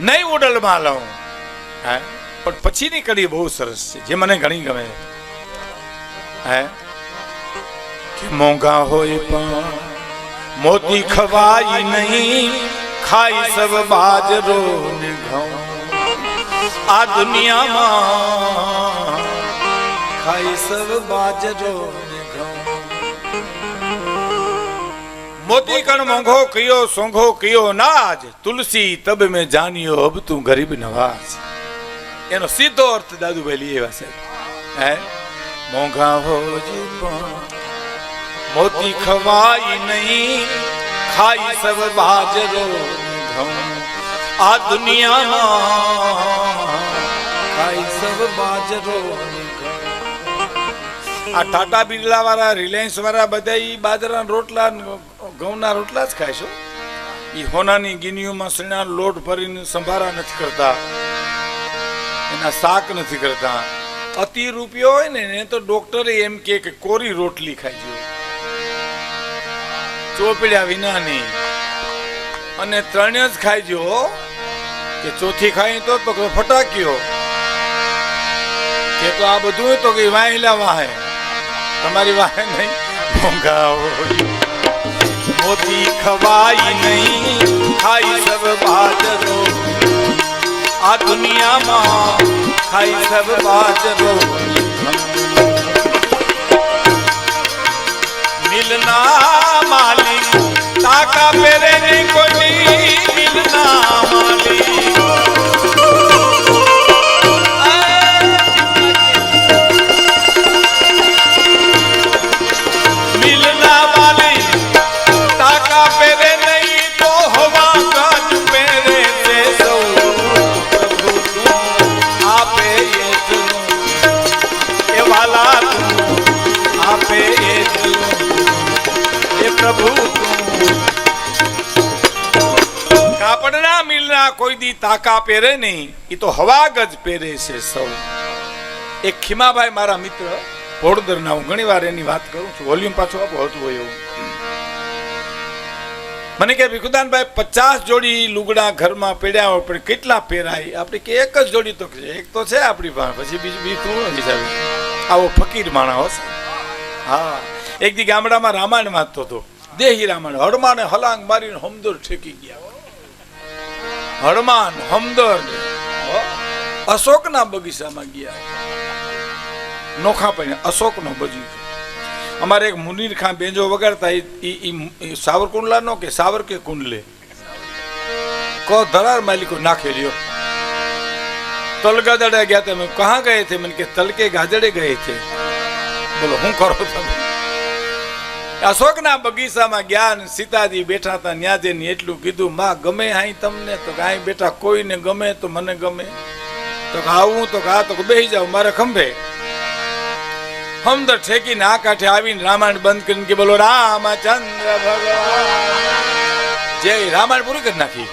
નહીં ઉડલમાં લઉં હે? પણ પછીની કડી બહુ સરસ છે, જે મને ઘણી ગમે. હે? કે મોંઘા હોય પણ મોતી ખવાય નહીં ખાઈ સબ બાજરો ને ઘઉં. આ દુનિયામાં ખાઈ સબ બાજરો ને મોતી કણ મોંઘો કયો, સોંઘો કયો નાજ. તુલસી તબ મેં જાનિયો, અબ તું ગરીબ નવાજ. એનો સીધો અર્થ દાદુભાઈ લઈ એવા છે હે? મોંઘા હોજી મોતી ખવાઈ નહીં, ખાઈ સબ બાજરો આ દુનિયામાં ખાઈ સબ બાજરો આ ટાટા બિરલા વાળા, રિલાયન્સ વાળા બધા ઈ બાજરાના રોટલા ઘઉંના રોટલા જ છો ઈ હોનાની ગિનીઓમાં સણા લોટ ભરીને સંભારા નથી કરતા. એના શાક નથી કરતા. અતિ રૂપિયો હોય ને એને તો ડોક્ટરે એમ કે કોરી રોટલી ખાઈ ચોપડ્યા વિનાની. અને ત્રણે જ ખાઈજો કે ચોથી ખાઈ તો ફટાક્યો. કે તો આ બધું તો કે વાહેલા વાહે. તમારી વાહે નહીં. હોય મોતી ખવાય નહીં ખાઈ સબ બાજરો આ દુનિયામાં ખાઈ સબ બાજરો મિલના માલિક તાકા પેરે નહીં કોઈ મિલના માલિક કોઈ દી તાકા પહેરે નહીં એ તો હવાગ જ પહેરે છે સૌ. એક ખીમાભાઈ મારા મિત્ર ભોડદરના હું ઘણી વાર એની વાત કરું છું, વોલ્યુમ પાછું આપો, હતું હોય એવું. મને કે ભીખુદાનભાઈ, પચાસ જોડી લુગડા ઘરમાં પડ્યા હોય, પણ કેટલા પહેરાય? આપણે કે એક જ જોડી તો એક તો છે આપણી પાસે, પછી બીજું બીજું હિસાબે આવો ફકીર માણા હશે હા. એક દી ગામડામાં રામાયણ વાંચતો હતો. દેહી રામાયણ હડમાને હલાંગ મારીને હમદર ઠેકી ગયા. હડમાન હમદર્દ. અશોકના બગીચામાં ગયા. નોખા પડીને અશોકનો બગીચો. અમારે એક મુનીર ખાન બેંજો વગાડતા ઈ સાવરકુંડલા નો કે સાવર કે કુંડલે? કો ધરાર માલિકો નાખે લ્યો તલગાદડા ગયા તમે કહા ગયે થે? મને કે તલકે ગાજડે ગયે થે. બોલો, હું કરો તમે? અશોકના બગીચામાં ગયા સીતાજી બેઠા હતા જઈને એટલું કીધું, માં, ગમે હાઈ તમને, તો કાંઈ બેટા કોઈને ગમે તો મને ગમે. તો આવું, તો કે તો બેસી જાવ મારે ખંભે. હમદર ઠેકીને આ કાંઠે આવીને રામાયણ બંધ કરીને કે બોલો રામચંદ્ર ભગવાન. જય, રામાયણ પૂરી કરી નાખી.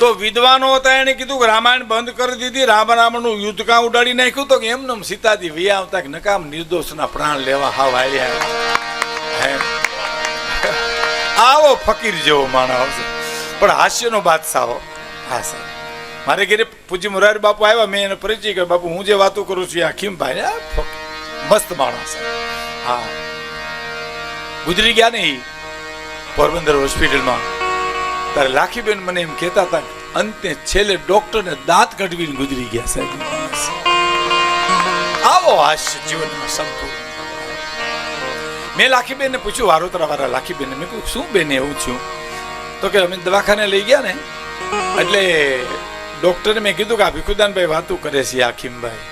તો વિદ્વાનો હતા, એને કીધું કે રામાયણ બંધ કરી દીધી, રામ રામનું યુદ્ધ કાં ઉડાડી નાખ્યું? તો કે એમને એમ સીતાજી વી આવતા કે નકામ નિર્દોષના પ્રાણ લેવા હાવ આવ્યા આવો ફકીર જેવો માણસ આવશે. પણ હાસ્યનો બાદશાહ હો. સર મારે ઘરે પૂજી મુરારી બાપુ આવ્યા, મેં એને પરિચય કર્યો. બાપુ, હું જે વાતો કરું છું આ ફક- મસ્ત માણસ હા. ગુજરી ગયા નહીં પોરબંદર હોસ્પિટલમાં. ત્યારે લાખીબેન મને એમ કહેતા હતા અંતે છેલ્લે ડોક્ટરને દાંત કઢવીને ગુજરી ગયા સાહેબ. આવો હાસ્ય જીવનમાં સંપૂર્ણ. મેં લાખીબેનને પૂછ્યું વારોતરા વાળા લાખીબેન મેં કહ્યું, શું બેન એવું છું? તો કે, અમે દવાખાને લઈ ગયા ને, એટલે ડોક્ટરે મેં કીધું કે આ ભીખુદાનભાઈ વાતું કરે છે આખીમભાઈ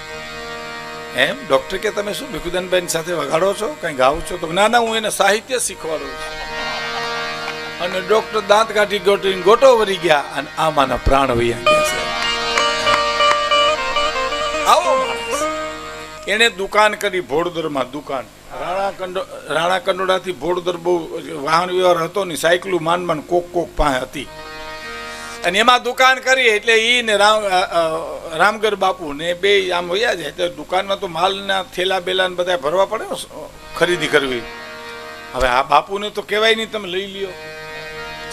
એમ? ડોક્ટર કે, તમે શું ભીખુદાનભાઈની સાથે વગાડો છો? કંઈ ગાઓ છો? તો ના ના, હું એને સાહિત્ય શીખવાડું છું. અને ડોક્ટર દાંત કાઢી ગોટીને ગોટો વરી ગયા અને આમાંના પ્રાણ વૈયા ગયા છે. આવો માણસ. એણે દુકાન કરી ભોડદરમાં દુકાન. રાણા કંડો, રાણા કંડોડાથી ભોડદર બહુ વાહન વ્યવહાર હતો ને સાયકલું માન માન કોક કોક પાસે હતી. અને એમાં દુકાન કરી એટલે ઈ ને રામ રામગર બાપુ ને બે આમ વયા જાય. તો દુકાનમાં તો માલના થેલા બેલા બધા ભરવા પડે ખરીદી કરવી. હવે આ બાપુને તો કહેવાય નહીં, તમે લઈ લ્યો.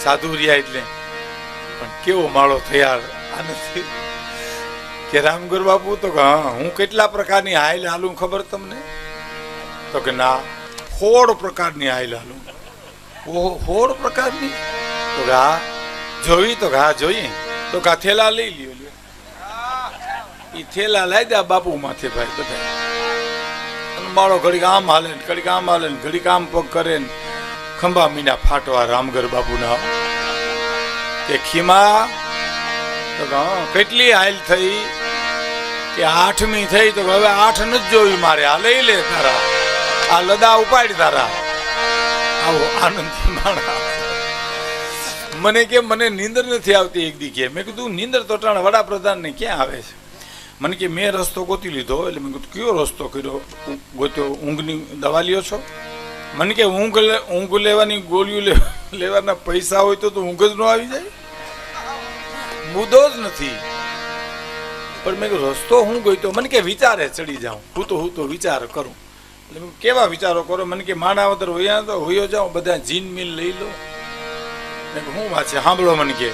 સાધુ રહ્યા એટલે. પણ કેવો માળો તૈયાર આનાથી? કે રામગુરુ બાપુ તો કે, હા, હું કેટલા પ્રકારની હાઈલ હાલું ખબર તમને? તો કે, ના સોળ પ્રકારની હાઈલ હાલું. ઓહો સોળ પ્રકારની? તો કે, હા, જોઈ તો કે, હા, જોઈએ. તો કે થેલા લઈ લ્યો. ઈ થેલા લઈ દે બાપુ માથે ભાઈ બધા. માળો ઘડીક આમ હાલે ઘડીક આમ હાલે ઘડીક આમ પગ કરે ને ખંભા મીના ફાટવા રામગર બાપુના. કે ખીમા, તો કેટલી હાલ થઈ? કે આઠમી થઈ? તો હવે આઠ નથી જોવી મારે. આ લઈ લે તારા. આ લદા ઉપાડી તારા. આવો આનંદ માણા મને કે, મને નીંદર નથી આવતી એક દી કે મેં કીધું, નીંદર તો ટાણ વડાપ્રધાન ને ક્યાં આવે છે? મને કે, મેં રસ્તો ગોતી લીધો. એટલે મેં કીધું, કયો રસ્તો કર્યો? ગોત્યો? ઊંઘની દવા લ્યો છો? મને કે ઊંઘ ઊંઘ લેવાની ગોળીઓ લેવાના પૈસા હોય તો તો ઊંઘ જ ન આવી જાય. મુદ્દો જ નથી. પણ મેં રસ્તો હું ગયો મને કે, વિચારે, ચડી જાઉં. હું તો હું તો વિચાર કરું. એટલે કેવા વિચારો કરો? મને કે માણાવતર હોયા તો હોયો જાઉં બધા જીન મિલ લઈ લો. મેં હું વાંચે? સાંભળો મને કે.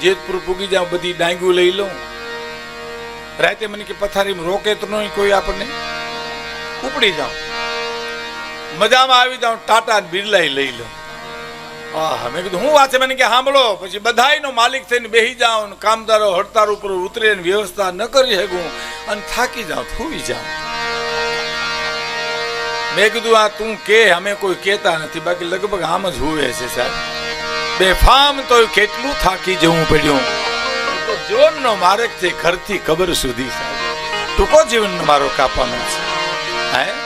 જેતપુર પૂગી જાઉં, બધી ડાંગું લઈ લઉં. રાતે મને કે, પથારીમાં રોકે તો નહીં કોઈ આપણને. ઉપડી જાઉં. મજામાં આવી જાઉં, ટાટા બિરલા લઈ લો. આહ, મેં કીધું, હું વાત છે મને કે સાંભળો પછી બધાયનો માલિક થઈને બેસી જાઉં ને કામદારો હડતાળ ઉપર ઉતરે ને વ્યવસ્થા ન કરી શકું અને થાકી જાઉં ફૂઈ જાઉં. મેં કીધું, આ તું કે, અમે કોઈ કહેતા નથી, બાકી લગભગ આમ જ હોવે છે, સાહેબ. બેફામ તો કેટલું થાકી જવું પડ્યું. જીવનનો માર્ગ છે ઘરથી કબર સુધી, સાહેબ. ટૂંકો જીવનનો મારો કાપવાનો છે. હે?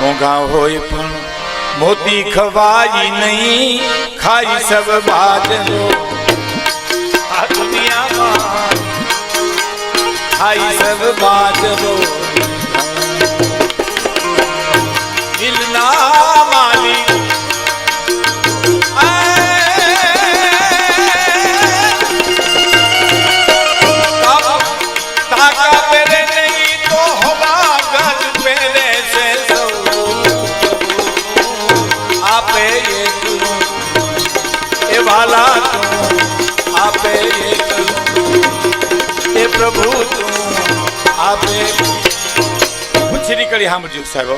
મોંઘા હોય પણ મોતી ખવાઈ નહીં. ખાઈ સબ બાજરો આ દુનિયામાં ખાઈ સબ બાજરો કરી સાંભળજો સાહેબ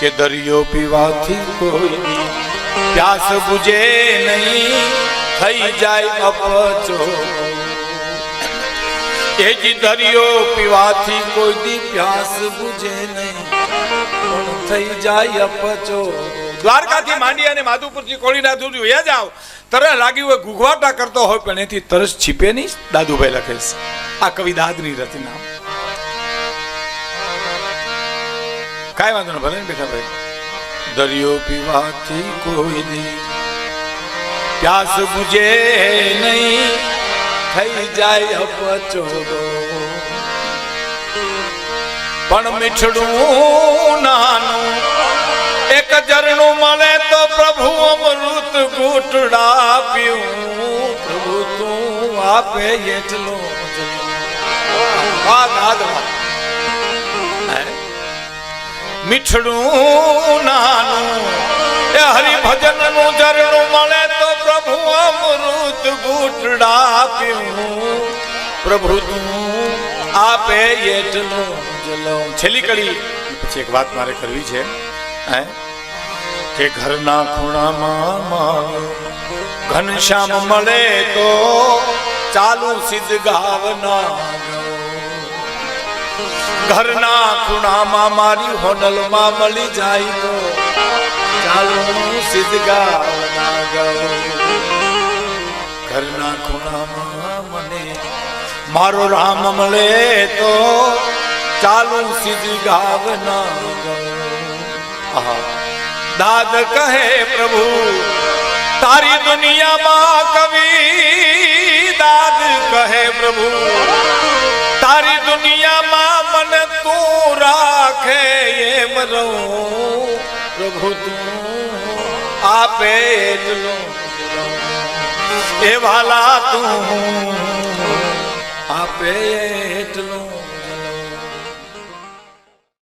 કે દરિયો પીવાથી કોઈ પ્યાસ બુજે નહીં, થઈ જાય અપચો. એ જ દરિયો પીવાથી કોઈ દી પ્યાસ બુજે નહીં થઈ જાય અપચો. દ્વારકાથી માંડી અને માધુપુરથી કોળીના દૂર વયા જાવ તરસ લાગી હોય ઘૂઘવાટા કરતો હોય, પણ એથી તરસ છીપે નહીં, દાદુભાઈ લખે છે. આ કવિ દાદની રચના કાંઈ વાંધો ન ભલે ને બેઠા ભાઈ દરિયો પીવાથી કોઈ નહીં પ્યાસ બુજે નહીં, થઈ જાય અપચો પણ મીઠડું નાનું, એક ઝરણું મળે તો પ્રભુ અમૃત ઘૂંટડા પીવું પ્રભુ તું આપે એટલું વાહ. હે? મીઠડું નાનું. એ હરિભજનનું ઝરણું મળે તો પ્રભુ અમૃત ઘૂંટડા પીવું પ્રભુ આપે એટલું જલમ છેલ્લી કડી પછી એક વાત મારે કરવી છે, હે? કે ઘરના ખૂણામાં ઘનશ્યામ મળે તો ચાલુ સિદ્ધ ગાવના ઘરના ખૂણામાં મારી હોનલમાં મળી જાય તો ચાલો હું સિદ્ધગા. ઘરના ખૂણામાં મને મારો રામ મળે તો ચાલુ સીધી ગાવના ગાઉં. દાદ કહે પ્રભુ, તારી દુનિયામાં કવિ દાદ કહે પ્રભુ દુનિયામાં મને તું રાખે એમ રહું. પ્રભુ તું આપે એટલું એ વાલા તું. આપે એટલું